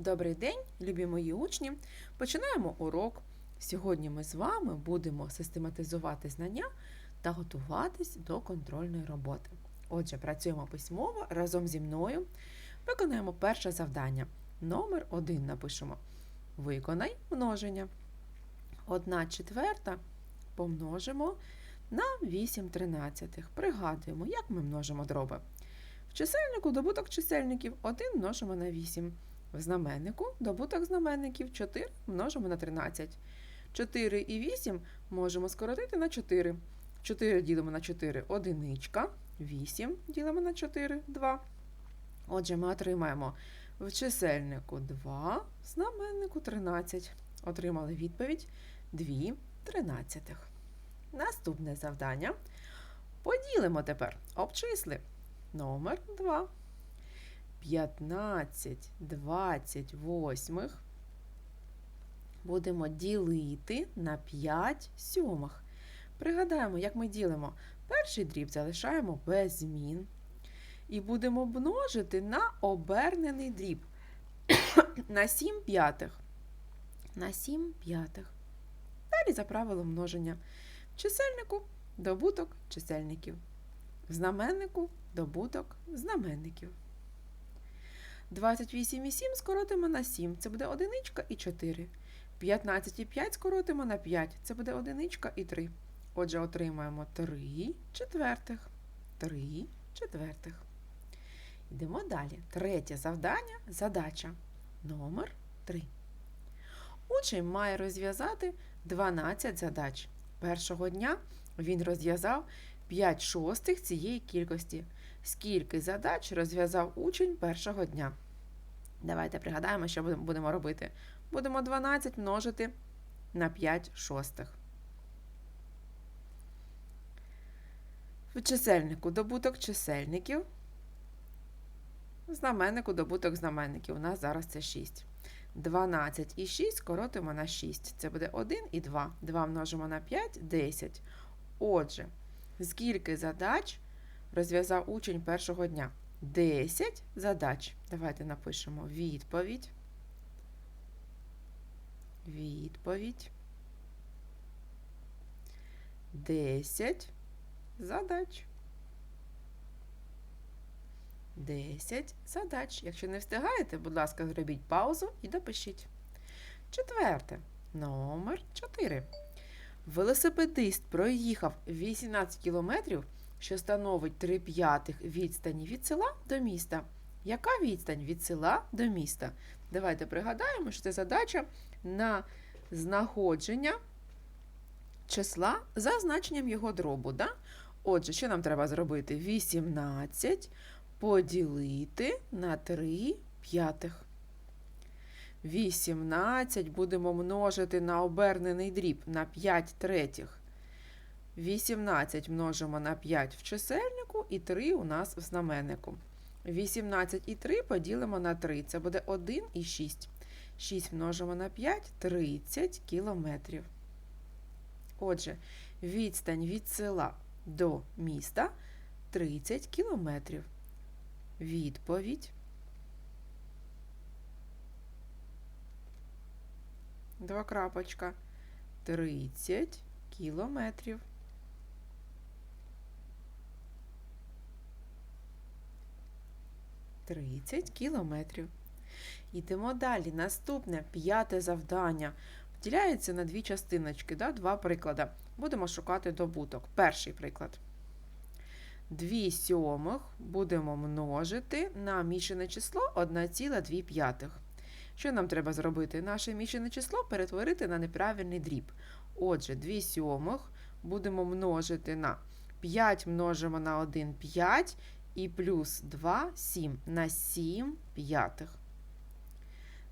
Добрий день, любі мої учні! Починаємо урок. Сьогодні ми з вами будемо систематизувати знання та готуватись до контрольної роботи. Отже, працюємо письмово разом зі мною. Виконаємо перше завдання. Номер 1 напишемо. Виконай множення. 1 четверта помножимо на 8 тринадцятих. Пригадуємо, як ми множимо дроби. В чисельнику добуток чисельників 1 множимо на 8. В знаменнику добуток знаменників 4 множимо на 13. 4 і 8 можемо скоротити на 4. 4 ділимо на 4 одиничка. 8 ділимо на 4 2. Отже, ми отримаємо в чисельнику 2, в знаменнику 13. Отримали відповідь 2 тринадцятих. Наступне завдання. Поділимо тепер обчисли. Номер 2. 15 28 будемо ділити на 5 сьомих. Пригадаємо, як ми ділимо. Перший дріб залишаємо без змін. І будемо множити на обернений дріб. на 7 п'ятих. На 7 п'ятих. Далі за правилом множення. В чисельнику добуток чисельників. В знаменнику добуток знаменників. 28 і 7 скоротимо на 7, це буде одиничка і 4. 15 і 5 скоротимо на 5, це буде одиничка і 3. Отже, отримаємо 3 четвертих. 3 четвертих. Йдемо далі. Третє завдання задача. Номер 3. Учень має розв'язати 12 задач. Першого дня він розв'язав 5 шостих цієї кількості. Скільки задач розв'язав учень першого дня? Давайте пригадаємо, що будемо робити. Будемо 12 множити на 5 шостих. В чисельнику добуток чисельників. Знаменнику добуток знаменників. У нас зараз це 6. 12 і 6 скоротимо на 6. Це буде 1 і 2. 2 множимо на 5 10. Отже, скільки задач розв'язав учень першого дня? 10 задач. Давайте напишемо відповідь. Відповідь. 10 задач. 10 задач. Якщо не встигаєте, будь ласка, зробіть паузу і допишіть. Четверте. Номер 4. Велосипедист проїхав 18 кілометрів, що становить 3 п'ятих відстані від села до міста. Яка відстань від села до міста? Давайте пригадаємо, що це задача на знаходження числа за значенням його дробу. Да? Отже, що нам треба зробити? 18 поділити на 3 п'ятих. 18 будемо множити на обернений дріб на 5 третіх. 18 множимо на 5 в чисельнику і 3 у нас в знаменнику. 18 і 3 поділимо на 3. Це буде 1 і 6. 6 множимо на 5 30 кілометрів. Отже, відстань від села до міста 30 кілометрів. Відповідь. Два крапочка. 30 кілометрів. Тридцять кілометрів. Йдемо далі. Наступне п'яте завдання. Поділяється на дві частиночки, да? два приклади. Будемо шукати добуток. Перший приклад. 2 сьомих будемо множити на мішане число 1,2. Що нам треба зробити? Наше мішане число перетворити на неправильний дріб. Отже, 2 сьомих будемо множити на 5 множимо на 1 5 і плюс 2 7 на 7 п'ятих.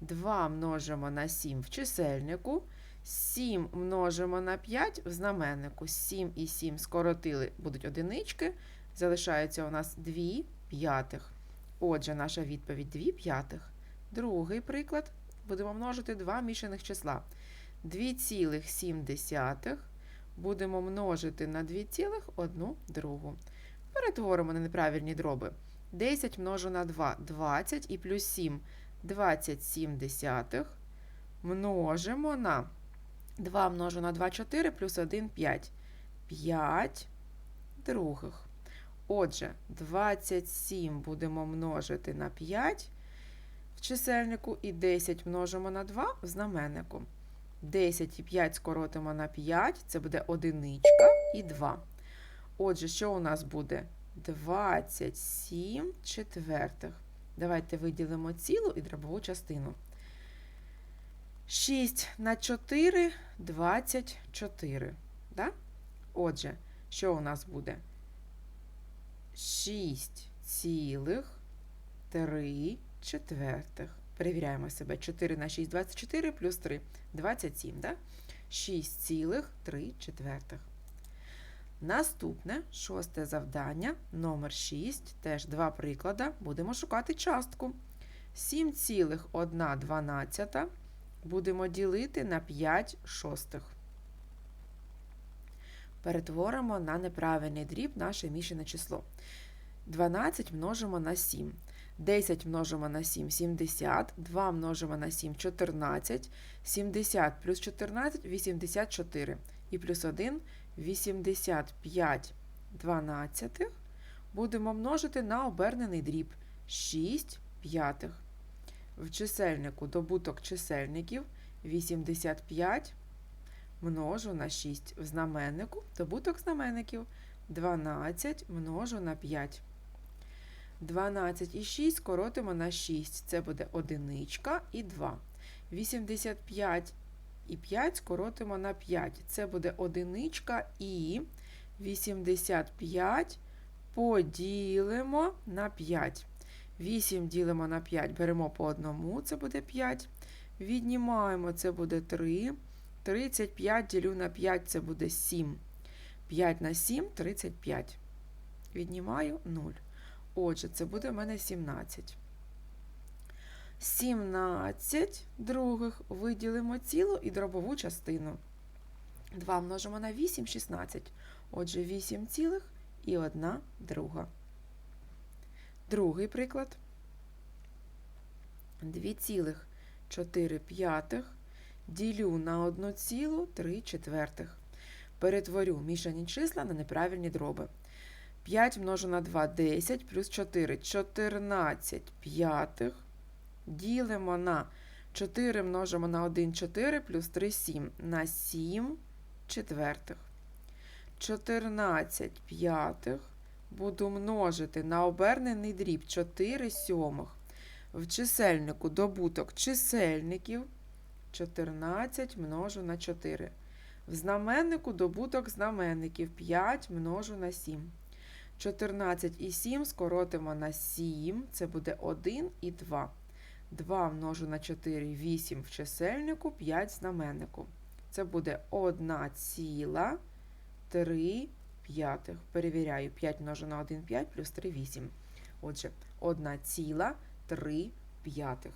2 множимо на 7 в чисельнику. 7 множимо на 5 в знаменнику. 7 і 7 скоротили, будуть одинички. Залишається у нас 2 п'ятих. Отже, наша відповідь 2 п'ятих. Другий приклад. Будемо множити два мішаних числа. 2,7 будемо множити на 2,1 другу. Перетворимо на неправильні дроби. 10 множу на 2 20 і плюс 7 27 десятих множимо на 2 множу на 2 4 плюс 1 5. 5 других. Отже, 27 будемо множити на 5 в чисельнику і 10 множимо на 2 в знаменнику. 10 і 5 скоротимо на 5, це буде одиничка і 2. Отже, що у нас буде? 27 четвертих. Давайте виділимо цілу і дробову частину. 6 на 4 24. Да? Отже, що у нас буде? 6 цілих 3 четвертих. Перевіряємо себе. 4 на 6 24 плюс 3 27. Да? 6 цілих 3 четвертих. Наступне шосте завдання, номер 6, теж два приклади. Будемо шукати частку. 7,1 будемо ділити на 5 шостих. Перетворимо на неправильний дріб наше мішане число. 12 множимо на 7. 10 множимо на 7 70, 2 множимо на 7 14, 70 плюс 14 84. І плюс 1 85 дванадцятих будемо множити на обернений дріб 6 п'ятих. В чисельнику добуток чисельників 85 множу на 6. В знаменнику добуток знаменників 12 множу на 5. 12 і 6 скоротимо на 6. Це буде одиничка і 2. 85 і 5 скоротимо на 5. Це буде одиничка і 85 поділимо на 5. 8 ділимо на 5, беремо по одному, це буде 5. Віднімаємо, це буде 3. 35 ділю на 5, це буде 7. 5 на 7 35. Віднімаю 0. Отже, це буде в мене 17. 17 других виділимо цілу і дробову частину. 2 множимо на 8 16. Отже, 8 цілих і 1 друга. Другий приклад. 2,4 п'ятих ділю на 1,3 четвертих. Перетворю мішані числа на неправильні дроби. 5 множу на 2 10 плюс 4 14 п'ятих. Ділимо на 4 множимо на 1 4 плюс 3 7 на 7 четвертих. 14 п'ятих буду множити на обернений дріб 4 сьомих. В чисельнику добуток чисельників 14 множу на 4. В знаменнику добуток знаменників 5 множу на 7. 14 і 7 скоротимо на 7, це буде 1 і 2. 2 множу на 4 8 в чисельнику, 5 в знаменнику. Це буде 1 ціла 3 п'ятих. Перевіряю, 5 множу на 1 5 плюс 3 8. Отже, 1 ціла 3 п'ятих.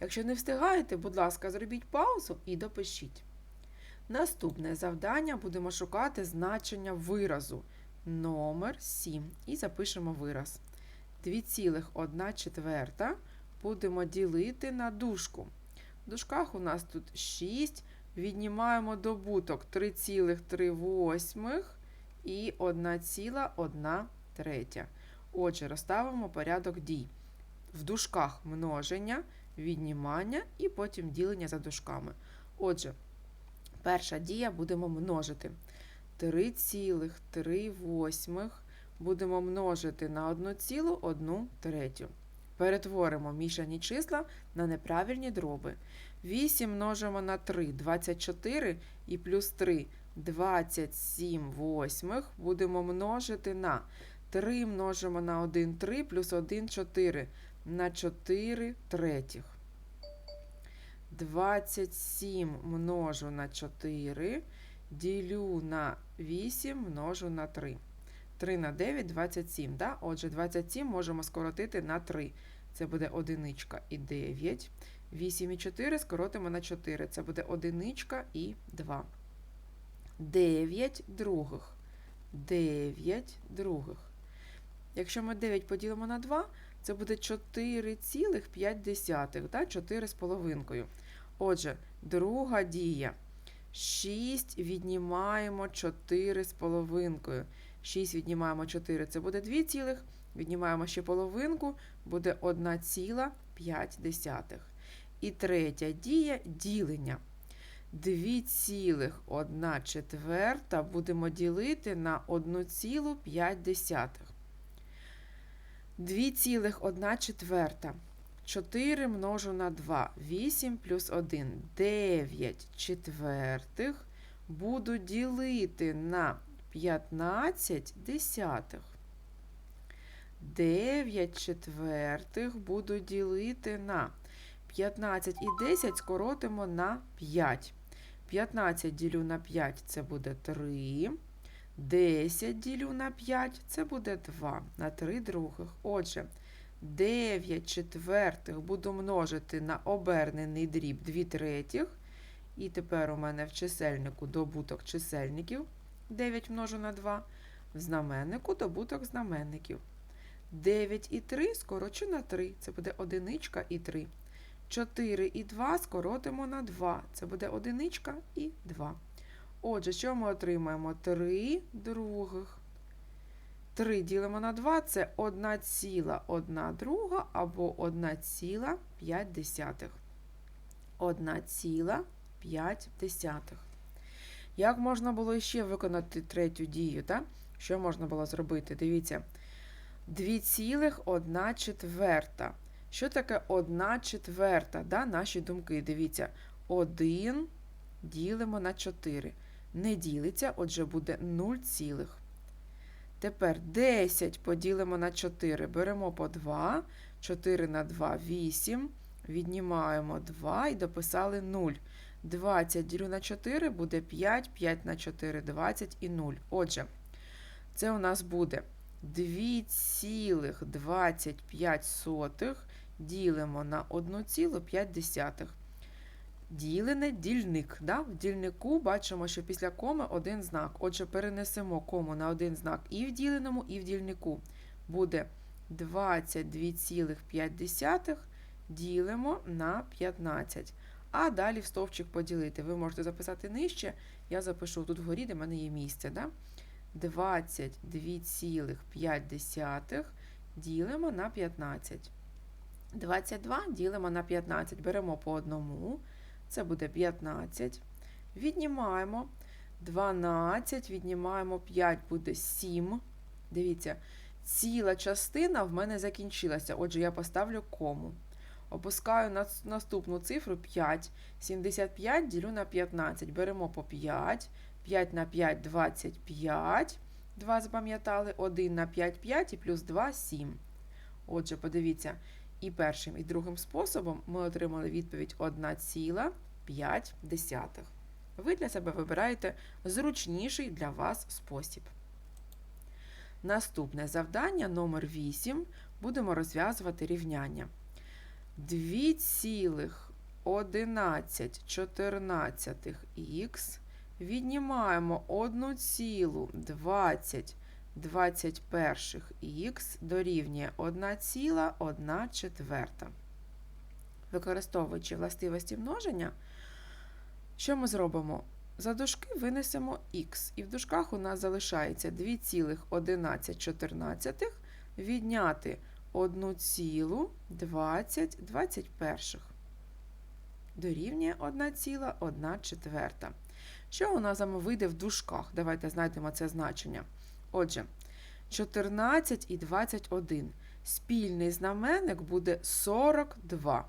Якщо не встигаєте, будь ласка, зробіть паузу і допишіть. Наступне завдання будемо шукати значення виразу номер 7 і запишемо вираз. 2,1 четверта будемо ділити на дужку. В дужках у нас тут 6. Віднімаємо добуток 3,3 і 1,1 третя. Отже, розставимо порядок дій. В дужках множення, віднімання і потім ділення за дужками. Отже, перша дія будемо множити. 3,3 будемо множити на 1,1 третю. Перетворимо мішані числа на неправильні дроби. 8 множимо на 3 24 і плюс 3 27 восьмих будемо множити на 3 множимо на 1 3 плюс 1 4 на 4 третіх. 27 множу на 4, ділю на 8 множу на 3. 3 на 9 27. Да? Отже, 27 можемо скоротити на 3. Це буде одиничка і 9. 8 і 4 скоротимо на 4. Це буде одиничка і 2. 9 других. 9 других. Якщо ми 9 поділимо на 2, Це буде 4,5, да? 4 з половинкою. Отже, друга дія. 6 віднімаємо 4 з половинкою. 6 віднімаємо 4, це буде 2 цілих. Віднімаємо ще половинку, буде 1,5. І третя дія ділення. 2,1 четверта будемо ділити на 1,5. 2,1 четверта. 4 множу на 2. 8 плюс 1. 9 четвертих буду ділити на 15 десятих. 9 четвертих буду ділити на 15 і 10 скоротимо на 5. 15 ділю на 5 це буде 3. 10 ділю на 5 це буде 2 на 3 других. Отже, 9 четвертих буду множити на обернений дріб 2 третіх. І тепер у мене в чисельнику добуток чисельників 9 множу на 2. В знаменнику добуток знаменників. 9 і 3 скорочу на 3. Це буде одиничка і 3. 4 і 2 скоротимо на 2. Це буде одиничка і 2. Отже, що ми отримаємо? 3 других. 3 ділимо на 2 це 1,1 друга або 1,5. 1,5. Як можна було ще виконати третю дію? Так? Що можна було зробити? Дивіться. 2,1 четверта. Що таке 1 четверта? Да? Наші думки. Дивіться, 1 ділимо на 4. Не ділиться, отже, буде 0 цілих. Тепер 10 поділимо на 4. Беремо по 2. 4 на 2 8. Віднімаємо 2 і дописали 0. 20 ділю на 4 буде 5, 5 на 4 20 і 0. Отже, це у нас буде 2,25 ділимо на 1,5. Ділене дільник. Да? В дільнику бачимо, що після коми один знак. Отже, перенесемо кому на один знак і в діленому, і в дільнику. Буде 22,5 ділимо на 15. А далі в стовпчик поділити. Ви можете записати нижче. Я запишу тут вгорі, де в мене є місце. Да? 22,5 ділимо на 15. 22 ділимо на 15. Беремо по одному. Це буде 15. Віднімаємо 12, віднімаємо 5, буде 7. Дивіться, ціла частина в мене закінчилася. Отже, я поставлю кому. Опускаю на наступну цифру 5. 75 ділю на 15. Беремо по 5. 5 на 5 25. 2 запам'ятали. 1 на 5 5 і плюс 2 7. Отже, подивіться, і першим, і другим способом ми отримали відповідь 1,5. Ви для себе вибираєте зручніший для вас спосіб. Наступне завдання номер 8 будемо розв'язувати рівняння. 2,1114х віднімаємо 1,2021х дорівнює 1,1 четверта. Використовуючи властивості множення, що ми зробимо? За дужки винесемо х, і в дужках у нас залишається 2,1114 відняти 1,2021. Дорівнює 1,1 четверта. Що у нас з вийде в дужках? Давайте знайдемо це значення. Отже, 14 і 21. Спільний знаменник буде 42.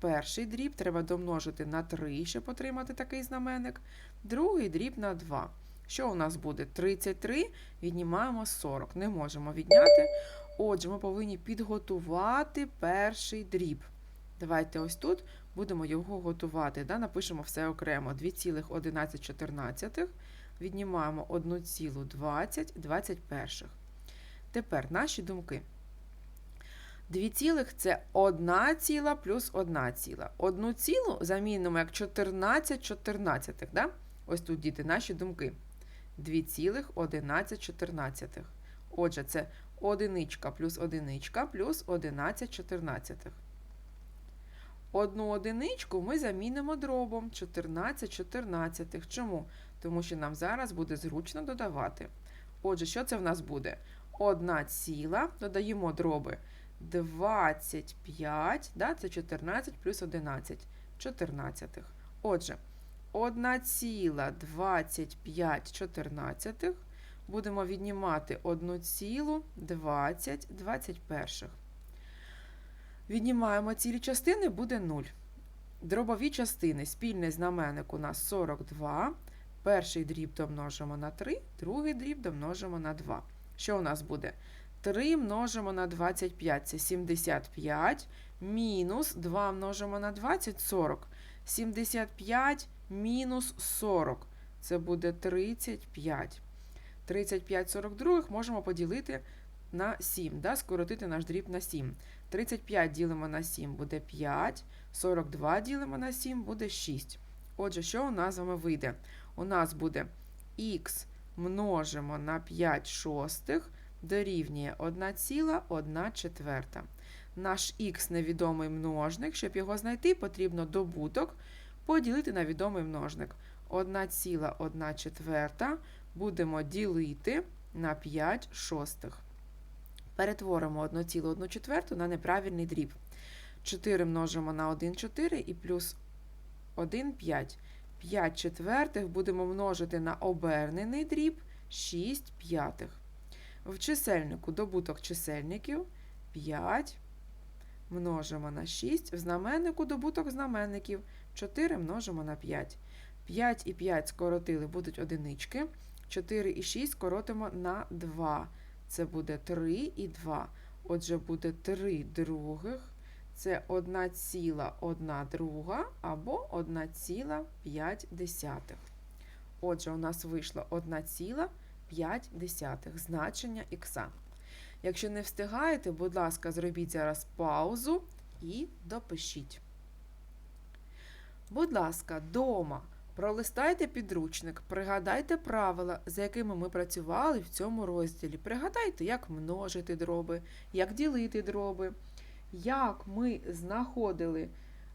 Перший дріб треба домножити на 3, щоб отримати такий знаменник. Другий дріб на 2. Що у нас буде? 33 віднімаємо 40. Не можемо відняти. Отже, ми повинні підготувати перший дріб. Давайте ось тут будемо його готувати. Да? Напишемо все окремо. 2,1114. Віднімаємо 1,2021. Тепер наші думки. 2 цілих це 1 ціла плюс 1 ціла. Одну цілу замінимо як 14 14. Да? Ось тут діти наші думки. 2,1114. Отже, це одиничка плюс одиничка плюс 11 чотирнадцятих. Одну одиничку ми замінимо дробом 14 чотирнадцятих. Чому? Тому що нам зараз буде зручно додавати. Отже, що це в нас буде? Одна ціла, додаємо дроби 25, да, це 14 плюс 11, 14. Отже, 1,25 чотирнадцятих будемо віднімати 1,20 21. Віднімаємо цілі частини, буде 0. Дробові частини, спільний знаменник у нас 42. Перший дріб домножимо на 3, другий дріб домножимо на 2. Що у нас буде? 3 множимо на 25 це 75, мінус 2 множимо на 20 40. 75 мінус 40 це буде 35. 35 42 можемо поділити на 7, да? скоротити наш дріб на 7. 35 ділимо на 7 буде 5, 42 ділимо на 7 буде 6. Отже, що у нас з вами вийде? У нас буде х множимо на 5 шостих дорівнює 1,1 четверта. Наш х невідомий множник, щоб його знайти, потрібно добуток поділити на відомий множник. 1,1 четверта будемо ділити на 5 шостих. Перетворимо 1,1 четверту на неправильний дріб. 4 множимо на 1 4 і плюс 1 5. 5 четвертих будемо множити на обернений дріб 6 п'ятих. В чисельнику добуток чисельників 5 множимо на 6. В знаменнику добуток знаменників 4 множимо на 5. 5 і 5 скоротили, будуть одинички. 4 і 6 скоротимо на 2. Це буде 3 і 2. Отже, буде 3 других. Це 1,1 друга або 1,5. Отже, у нас вийшло 1,5 значення х. Якщо не встигаєте, будь ласка, зробіть зараз паузу і допишіть. Будь ласка, дома пролистайте підручник, пригадайте правила, за якими ми працювали в цьому розділі. Пригадайте, як множити дроби, як ділити дроби, як ми знаходили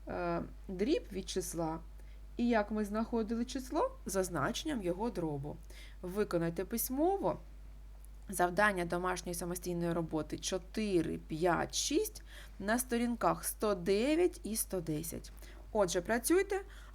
е, дріб від числа, і як ми знаходили число за значенням його дробу. Виконайте письмово. Завдання домашньої самостійної роботи 4, 5, 6 на сторінках 109 і 110. Отже, працюйте,